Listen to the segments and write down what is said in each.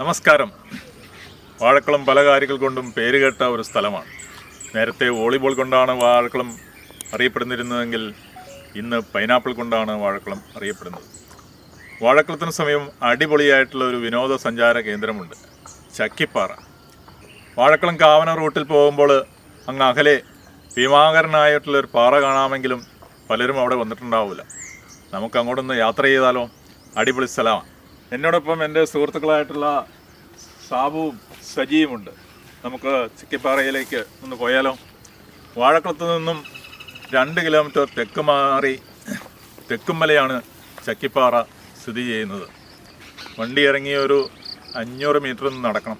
നമസ്കാരം. വാഴക്കുളം പല കാര്യങ്ങൾ കൊണ്ടും പേരുകേട്ട ഒരു സ്ഥലമാണ്. നേരത്തെ വോളിബോൾ കൊണ്ടാണ് വാഴക്കുളം അറിയപ്പെടുന്നിരുന്നതെങ്കിൽ ഇന്ന് പൈനാപ്പിൾ കൊണ്ടാണ് വാഴക്കുളം അറിയപ്പെടുന്നത്. വാഴക്കുളത്തിന് സമയം അടിപൊളിയായിട്ടുള്ള ഒരു വിനോദസഞ്ചാര കേന്ദ്രമുണ്ട്. ചക്കിപ്പാറ. വാഴക്കുളം കാവന റൂട്ടിൽ പോകുമ്പോൾ അങ്ങ് അകലെ ഭീമാകരനായിട്ടുള്ള ഒരു പാറ കാണാമെങ്കിലും പലരും അവിടെ വന്നിട്ടുണ്ടാവില്ല. നമുക്ക് അങ്ങോട്ടൊന്ന് യാത്ര ചെയ്താലോ? അടിപൊളി സ്ഥലമാണ്. എന്നോടൊപ്പം എന്റെ സുഹൃത്തുക്കളായിട്ടുള്ള സാബുവും സജിയുമുണ്ട് നമുക്ക് ചിക്കിപ്പാറയിലേക്ക് ഒന്ന് പോയാലോ? വാഴക്കുളത്ത് നിന്നും രണ്ട് കിലോമീറ്റർ തെക്ക് മാറി തെക്കുമലയാണ് ചക്കിപ്പാറ സ്ഥിതി ചെയ്യുന്നത്. വണ്ടി ഇറങ്ങി ഒരു അഞ്ഞൂറ് മീറ്റർ ഒന്ന് നടക്കണം.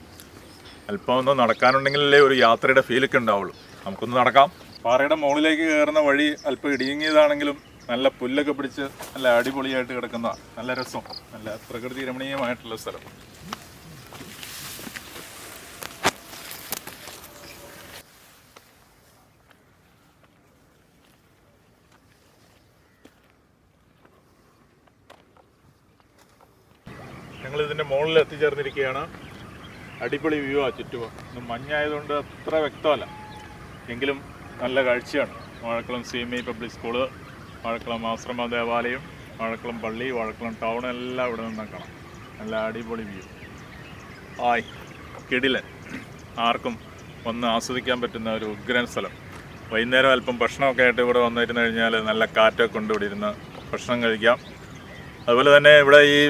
അല്പം ഒന്ന് നടക്കാനുണ്ടെങ്കിലല്ലേ ഒരു യാത്രയുടെ ഫീലൊക്കെ ഉണ്ടാവുള്ളൂ. നമുക്കൊന്ന് നടക്കാം. പാറയുടെ മുകളിലേക്ക് കയറുന്ന വഴി അല്പം ഇടുങ്ങിയതാണെങ്കിലും നല്ല പുല്ലൊക്കെ പിടിച്ച് നല്ല അടിപൊളിയായിട്ട് കിടക്കുന്ന നല്ല രസം. നല്ല പ്രകൃതി രമണീയമായിട്ടുള്ള സ്ഥലം. ഞങ്ങൾ ഇതിന്റെ മുകളിൽ എത്തിച്ചേർന്നിരിക്കുകയാണ്. അടിപൊളി വ്യൂ ആ ചുറ്റും. ഇന്ന് മഞ്ഞായതുകൊണ്ട് അത്ര വ്യക്തമല്ല. എങ്കിലും നല്ല കാഴ്ചയാണ്. Vazhakulam C M I public school Vazhakulam ആശ്രമ ദേവാലയം വാഴക്കുളം പള്ളി വാഴക്കുളം ടൗൺ എല്ലാം ഇവിടെ നിന്നാണ് കാണാം. നല്ല അടിപൊളി വ്യൂ. ആയ് കിടിലൻ. ആർക്കും ഒന്ന് ആസ്വദിക്കാൻ പറ്റുന്ന ഒരു ഉഗ്രൻ സ്ഥലം. വൈകുന്നേരം അല്പം ഭക്ഷണമൊക്കെ ആയിട്ട് ഇവിടെ വന്നിരുന്നു കഴിഞ്ഞാൽ നല്ല കാറ്റൊക്കെ കൊണ്ട് ഇവിടെ ഇരുന്ന് ഭക്ഷണം കഴിക്കാം. അതുപോലെ തന്നെ ഇവിടെ ഈ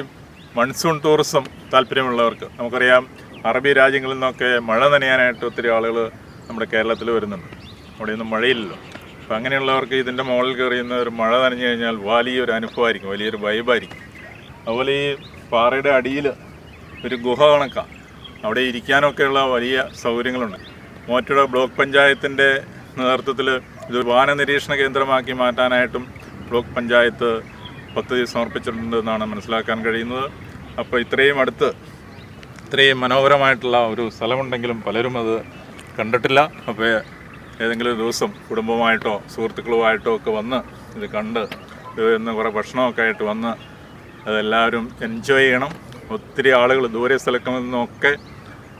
മൺസൂൺ ടൂറിസം താല്പര്യമുള്ളവർക്ക്. നമുക്കറിയാം അറബി രാജ്യങ്ങളിൽ നിന്നൊക്കെ മഴ നനയാനായിട്ട് ഒത്തിരി ആളുകൾ നമ്മുടെ കേരളത്തിൽ വരുന്നുണ്ട്. അവിടെയൊന്നും മഴയില്ലല്ലോ. അപ്പം അങ്ങനെയുള്ളവർക്ക് ഇതിന്റെ മുകളിൽ കയറിയുന്ന ഒരു മഴ നനഞ്ഞു കഴിഞ്ഞാൽ വലിയൊരു അനുഭവമായിരിക്കും വലിയൊരു വൈബായിരിക്കും അതുപോലെ ഈ പാറയുടെ അടിയിൽ ഒരു ഗുഹ കണക്കാണ് അവിടെ ഇരിക്കാനൊക്കെയുള്ള വലിയ സൗകര്യങ്ങളുണ്ട്. മോറ്റുട ബ്ലോക്ക് പഞ്ചായത്തിന്റെ നേതൃത്വത്തിൽ ഇത് വാഹന നിരീക്ഷണ കേന്ദ്രമാക്കി മാറ്റാനായിട്ടും ബ്ലോക്ക് പഞ്ചായത്ത് പദ്ധതി സമർപ്പിച്ചിട്ടുണ്ടെന്നാണ് മനസ്സിലാക്കാൻ കഴിയുന്നത്. അപ്പോൾ ഇത്രയും അടുത്ത് ഇത്രയും മനോഹരമായിട്ടുള്ള ഒരു സ്ഥലമുണ്ടെങ്കിലും പലരും അത് കണ്ടിട്ടില്ല. അപ്പോൾ ഏതെങ്കിലും ദിവസം കുടുംബമായിട്ടോ സുഹൃത്തുക്കളുമായിട്ടോ ഒക്കെ വന്ന് ഇത് കണ്ട് ഇന്ന് കുറേ ഭക്ഷണമൊക്കെ ആയിട്ട് വന്ന് അതെല്ലാവരും എൻജോയ് ചെയ്യണം. ഒത്തിരി ആളുകൾ ദൂരെ സ്ഥലങ്ങളിൽ നിന്നൊക്കെ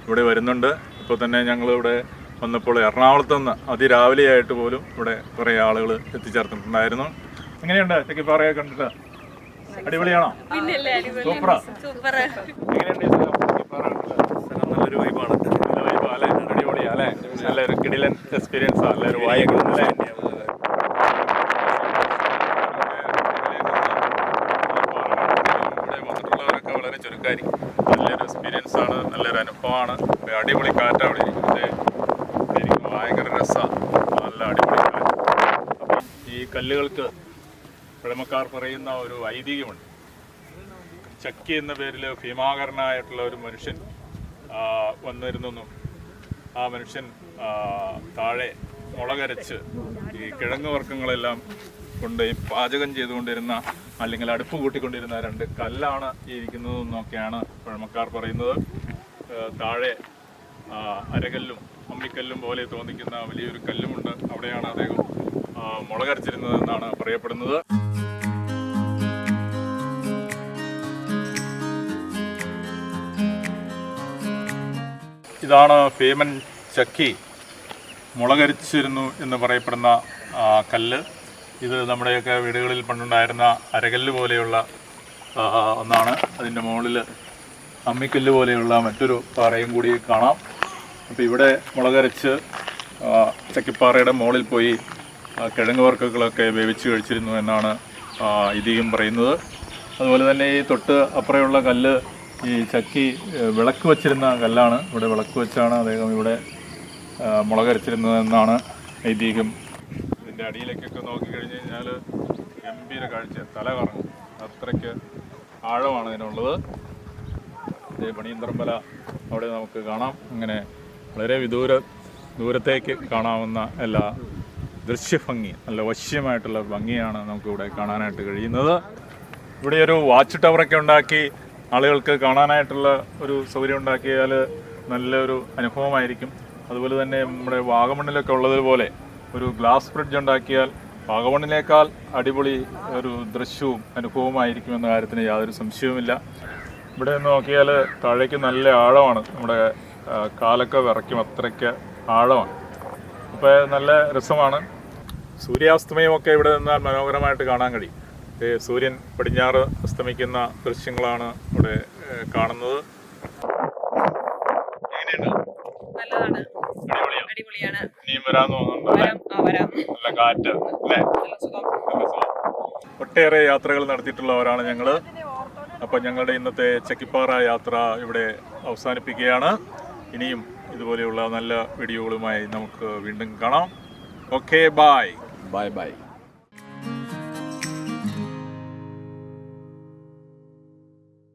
ഇവിടെ വരുന്നുണ്ട്. ഇപ്പോൾ തന്നെ ഞങ്ങളിവിടെ വന്നപ്പോൾ എറണാകുളത്ത് നിന്ന് അതിരാവിലെയായിട്ട് പോലും ഇവിടെ കുറേ ആളുകൾ എത്തിച്ചേർന്നിട്ടുണ്ടായിരുന്നു. എങ്ങനെയുണ്ട്? തെക്കിപ്പാറയെ കണ്ടിട്ട്? അടിപൊളിയാണോ? പിന്നല്ലേ അടിപൊളി. സൂപ്പറാ. എങ്ങനെയുണ്ട് ഈ സ്ഥലം? തെക്കിപ്പാറ കണ്ടിട്ട്? സ്ഥലം നല്ലൊരു വൈബാണ് നല്ല vibe അല്ലേ? അടിപൊളിയാ അല്ലേ? നല്ലൊരു കിടിലൻ എക്സ്പീരിയൻസ് ആ നല്ലൊരു അല്ലേ? നല്ലൊരു എക്സ്പീരിയൻസ് ആണ് നല്ലൊരു അനുഭവമാണ്. അടിപൊളി കാറ്റ് അവിടെ ഇരിക്കുന്നത് ഭയങ്കര രസമാണ് നല്ല അടിപൊളി കാറ്റ്. അപ്പം ഈ കല്ലുകൾക്ക് പഴമക്കാർ പറയുന്ന ഒരു ഐതിഹ്യമുണ്ട്. ചക്കി എന്ന പേരിൽ ഭീമാകരനായിട്ടുള്ള ഒരു മനുഷ്യൻ വന്നിരുന്നു. ആ മനുഷ്യൻ താഴെ മുളകരച്ച് ഈ കിഴങ്ങ് വർഗങ്ങളെല്ലാം കൊണ്ട് ഈ പാചകം ചെയ്തുകൊണ്ടിരുന്ന അല്ലെങ്കിൽ അടുപ്പ് കൂട്ടിക്കൊണ്ടിരുന്ന രണ്ട് കല്ലാണ് ഇരിക്കുന്നതെന്നൊക്കെയാണ് പഴമക്കാർ പറയുന്നത്. താഴെ അരകല്ലും അമ്മിക്കല്ലും പോലെ തോന്നിക്കുന്ന വലിയൊരു കല്ലുമുണ്ട്. അവിടെയാണ് അദ്ദേഹം മുളകരച്ചിരുന്നതെന്നാണ് പറയപ്പെടുന്നത്. ഇതാണ് ഭീമൻ ചക്കി. മുളകരിച്ചിരുന്നു എന്ന് പറയപ്പെടുന്ന കല്ല്. ഇത് നമ്മുടെയൊക്കെ വീടുകളിൽ പണ്ടുണ്ടായിരുന്ന അരകല്ല് പോലെയുള്ള ഒന്നാണ്. അതിന്റെ മുകളിൽ അമ്മിക്കല്ല് പോലെയുള്ള മറ്റൊരു പാറയും കൂടി കാണാം. അപ്പോൾ ഇവിടെ മുളകരച്ച് ചക്കിപ്പാറയുടെ മുകളിൽ പോയി കിഴങ്ങ് വർക്കുകളൊക്കെ വേവിച്ച് കഴിച്ചിരുന്നു എന്നാണ് ഇതിയും പറയുന്നത്. അതുപോലെ തന്നെ ഈ തൊട്ട് അപ്പുറമുള്ള കല്ല് ഈ ചക്കി വിളക്ക് വച്ചിരുന്ന കല്ലാണ് ഇവിടെ വിളക്ക് വെച്ചാണ് അദ്ദേഹം ഇവിടെ മുളകരച്ചിരുന്നതെന്നാണ് ഐതിഹ്യം. ഇതിന്റെ അടിയിലേക്കൊക്കെ നോക്കിക്കഴിഞ്ഞ് കഴിഞ്ഞാൽ ഗംഭീര കാഴ്ച തല കറങ്ങും. അത്രയ്ക്ക് ആഴമാണ് ഇതിനുള്ളത്. ഇത് പണിയന്തറമ്പല അവിടെ നമുക്ക് കാണാം. അങ്ങനെ വളരെ വിദൂര ദൂരത്തേക്ക് കാണാവുന്ന എല്ലാ ദൃശ്യഭംഗി നല്ല വശ്യമായിട്ടുള്ള ഭംഗിയാണ് നമുക്കിവിടെ കാണാനായിട്ട് കഴിയുന്നത്. ഇവിടെ ഒരു വാച്ച് ടവറൊക്കെ ഉണ്ടാക്കി ആളുകൾക്ക് കാണാനായിട്ടുള്ള ഒരു സൗകര്യം ഉണ്ടാക്കിയാൽ നല്ലൊരു അനുഭവമായിരിക്കും. അതുപോലെ തന്നെ നമ്മുടെ വാഗമണ്ണിലൊക്കെ ഉള്ളതുപോലെ ഒരു ഗ്ലാസ് ബ്രിഡ്ജ് ഉണ്ടാക്കിയാൽ വാഗമണ്ണിനേക്കാൾ അടിപൊളി ഒരു ദൃശ്യവും അനുഭവമായിരിക്കും എന്ന കാര്യത്തിന് യാതൊരു സംശയവുമില്ല. ഇവിടെ നോക്കിയാൽ താഴേക്ക് നല്ല ആഴമാണ്. നമ്മുടെ കാലൊക്കെ വിറയ്ക്കും അത്രയ്ക്ക് ആഴമാണ്. അപ്പോൾ നല്ല രസമാണ്. സൂര്യാസ്തമയമൊക്കെ ഇവിടെ നിന്നാൽ മനോഹരമായിട്ട് കാണാൻ കഴിയും. സൂര്യൻ പടിഞ്ഞാറ് അസ്തമിക്കുന്ന ദൃശ്യങ്ങളാണ് ഇവിടെ കാണുന്നത്. നല്ലതാണ്. അടിപൊളിയാണ് അടിപൊളിയാണ്. ഇനിയും വരാൻ തോന്നുന്നുണ്ട് വരാം. വരാം. നല്ല കാറ്റ് അല്ലേ. ഒട്ടേറെ യാത്രകൾ നടത്തിയിട്ടുള്ളവരാണ് ഞങ്ങൾ അപ്പൊ ഞങ്ങളുടെ ഇന്നത്തെ ചക്കിപ്പാറ യാത്ര ഇവിടെ അവസാനിപ്പിക്കുകയാണ്. ഇനിയും ഇതുപോലെയുള്ള നല്ല വീഡിയോകളുമായി നമുക്ക് വീണ്ടും കാണാം. Okay bye bye bye.